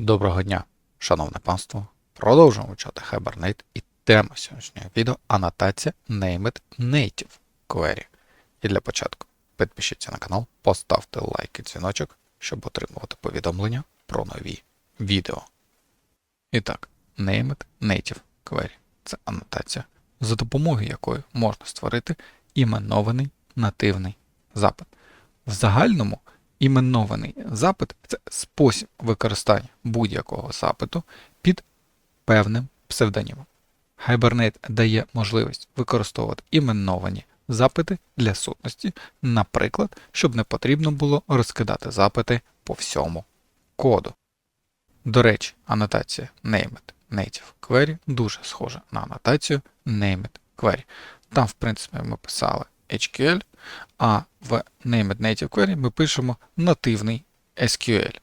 Доброго дня, шановне панство. Продовжуємо вивчати Hibernate і тема сьогоднішнього відео анотація Named Native Query. І для початку підпишіться на канал, поставте лайк і дзвіночок, щоб отримувати повідомлення про нові відео. І так, Named Native Query це анотація, за допомогою якої можна створити іменований нативний запит. В загальному іменований запит це спосіб використання будь-якого запиту під певним псевдонімом. Hibernate дає можливість використовувати іменовані запити для сутності, наприклад, щоб не потрібно було розкидати запити по всьому коду. До речі, анотація Named Native Query дуже схожа на анотацію Named Query. Там, в принципі, ми писали HQL, а в Named Native Query ми пишемо нативний SQL.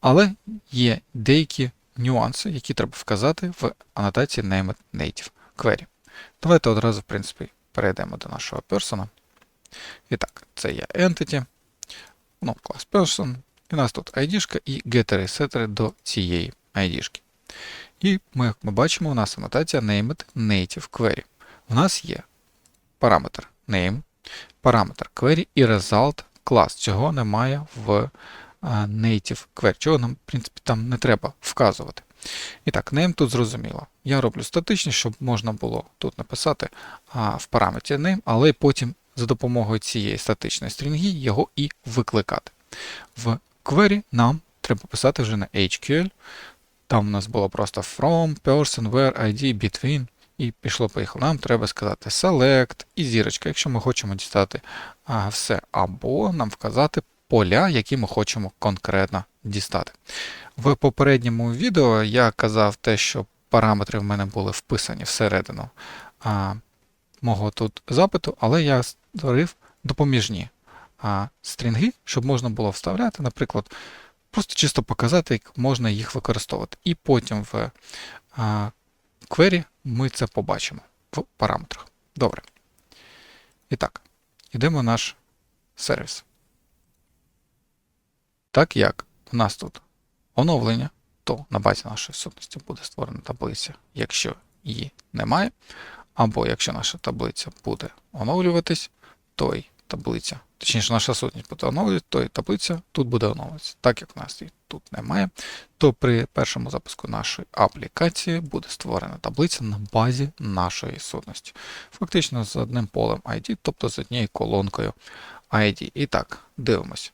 Але є деякі нюанси, які треба вказати в анотації Named Native Query. Давайте одразу, в принципі, перейдемо до нашого персона. І так, це є Entity, ну, клас Person. І у нас тут ID і і setter до цієї ID. І ми, як ми бачимо, у нас анотація Named Native Query. У нас є параметр name, параметр query і result клас. Цього немає в native query, чого нам, в принципі, там не треба вказувати. І так, name тут зрозуміло. Я роблю статичність, щоб можна було тут написати а, в параметрі name, але потім за допомогою цієї статичної стрінги його і викликати. В query нам треба писати вже на HQL. Там у нас було просто from, person, where, ID, between. І пішло-поїхало. Нам треба сказати select і зірочка, якщо ми хочемо дістати все. Або нам вказати поля, які ми хочемо конкретно дістати. В попередньому відео я казав те, що параметри в мене були вписані всередину а, мого тут запиту, але я створив допоміжні а, стрінги, щоб можна було вставляти, наприклад, просто чисто показати, як можна їх використовувати. І потім в а, query ми це побачимо в параметрах. Добре. І так, йдемо в наш сервіс. Так як у нас тут оновлення, то на базі нашої сутності буде створена таблиця, якщо її немає. Або якщо наша таблиця буде оновлюватись, то й таблиця, точніше, наша сутність буде оновлюватися, то і таблиця тут буде оновлюватися. Так як у нас її тут немає, то при першому запуску нашої аплікації буде створена таблиця на базі нашої сутності. Фактично з одним полем ID, тобто з однією колонкою ID. І так, дивимось.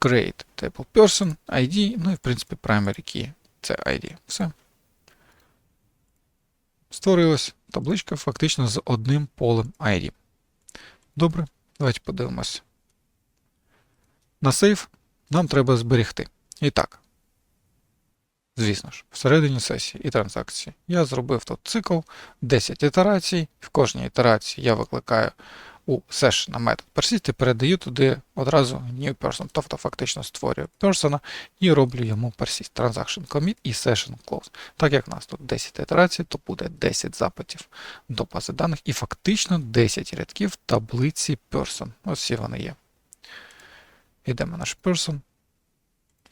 Create table person, ID, ну і в принципі primary key це ID. Все. Створилась табличка фактично з одним полем ID. Добре, давайте подивимось. На сейф нам треба зберегти. І так. Звісно ж, всередині сесії і транзакції я зробив тут цикл 10 ітерацій. В кожній ітерації я викликаю у session метод persist і передаю туди одразу new person, тобто фактично створюю persona і роблю йому persist transaction commit і session close. Так як в нас тут 10 ітерацій, то буде 10 запитів до бази даних і фактично 10 рядків в таблиці person. Ось всі вони є. Йдемо наш person.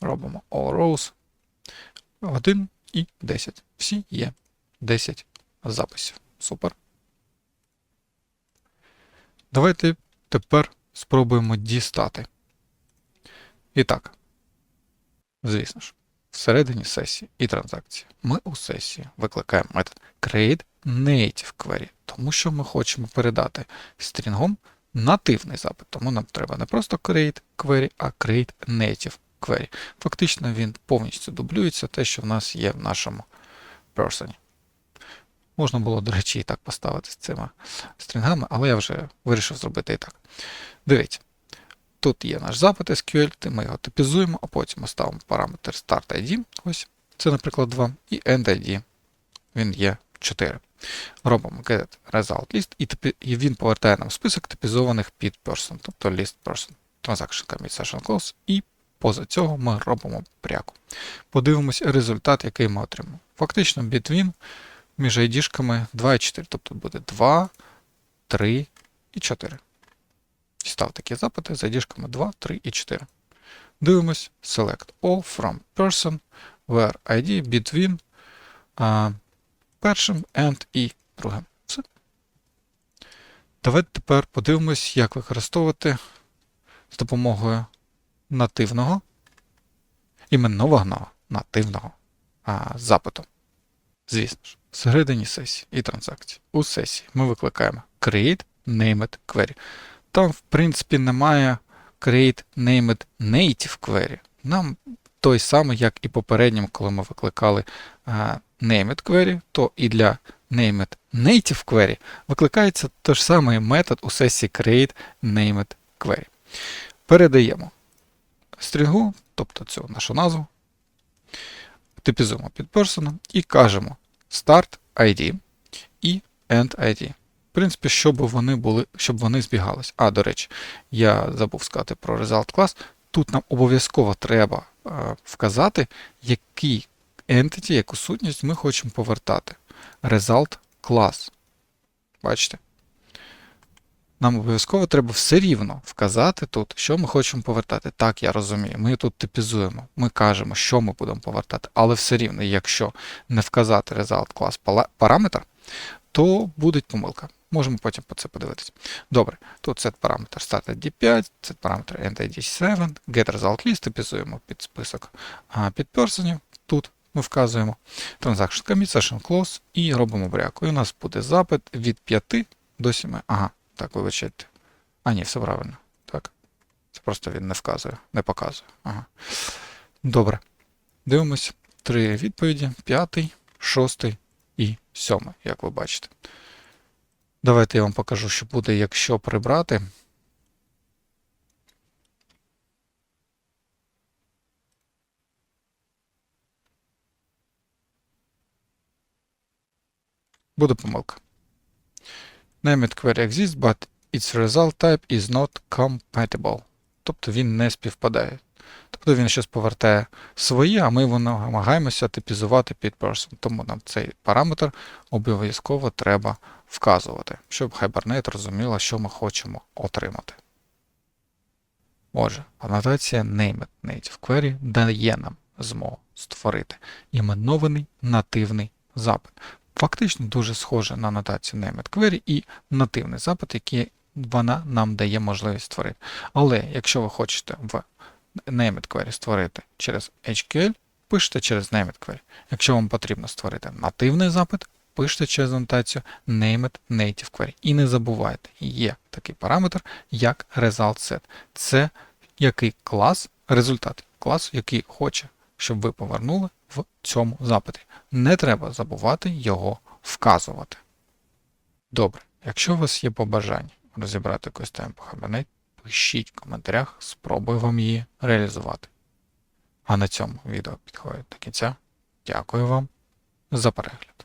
Робимо all rows. 1 і 10. Всі є 10 записів. Супер. Давайте тепер спробуємо дістати. І так, звісно ж, всередині сесії і транзакції ми у сесії викликаємо метод create native query, тому що ми хочемо передати стрінгом нативний запит. Тому нам треба не просто create query, а create native query. Фактично він повністю дублюється те, що в нас є в нашому person. Можна було, до речі, і так поставити з цими стрінгами, але я вже вирішив зробити і так. Дивіться, тут є наш запит SQL, ми його типізуємо, а потім ставимо параметр start.id, ось, це, наприклад, 2, і end.id, він є 4. Робимо get result list, і він повертає нам список типізованих під person, тобто list person, transaction commit session close, і поза цього ми робимо пряку. Подивимось результат, який ми отримаємо. Фактично, between між ID-шками 2 і 4. Тобто буде 2, 3 і 4. Став такі запити з ID-шками 2, 3 і 4. Дивимось Select All from Person, where ID between а, першим and і другим. Все. Давайте тепер подивимось, як використовувати з допомогою нативного, іменованого нативного а, запиту. Звісно ж, всередині сесії і транзакції. У сесії ми викликаємо create named query. Там, в принципі, немає create named native query. Нам той самий, як і попереднім, коли ми викликали а, named query, то і для named native query викликається той ж самий метод у сесії create named query. Передаємо стрінгу, тобто цю нашу назву, типізуємо під person і кажемо start ID і end ID. В принципі, щоб вони були, щоб вони збігалися. А, до речі, я забув сказати про result class. Тут нам обов'язково треба е, вказати, який entity, яку сутність ми хочемо повертати. Result class. Бачите? Нам обов'язково треба все рівно вказати тут, що ми хочемо повертати. Так, я розумію. Ми тут типізуємо, ми кажемо, що ми будемо повертати, але все рівно, якщо не вказати result class параметр, то буде помилка. Можемо потім по це подивитися. Добре, тут set параметр start ID5, set параметр end ID7, get result list, типізуємо під список підперсонів. Тут ми вказуємо transaction commit, session close і робимо бряку. І у нас буде запит від 5 до 7. Ага, так, вибачайте. А, ні, все правильно. Так. Це просто він не вказує, не показує. Ага. Добре. Дивимось. Три відповіді: п'ятий, шостий і сьомий, як ви бачите. Давайте я вам покажу, що буде, якщо прибрати. Буде помилка. Named query exists, but its result type is not compatible. Тобто він не співпадає. Тобто він щось повертає свої, а ми намагаємося типізувати під person. Тому нам цей параметр обов'язково треба вказувати, щоб Hibernate розуміла, що ми хочемо отримати. Отже, анотація Named Native Query дає нам змогу створити іменований нативний запит. Фактично дуже схоже на анотацію Named Query і нативний запит, який вона нам дає можливість створити. Але якщо ви хочете в Named Query створити через HQL, пишете через Named Query. Якщо вам потрібно створити нативний запит, пишете через анотацію Named Native Query. І не забувайте, є такий параметр, як ResultSet. Це який клас, результат класу, який хоче, щоб ви повернули в цьому запиті. Не треба забувати його вказувати. Добре, якщо у вас є побажання розібрати якусь тему по Hibernate, пишіть в коментарях, спробую вам її реалізувати. А на цьому відео підходить до кінця. Дякую вам за перегляд.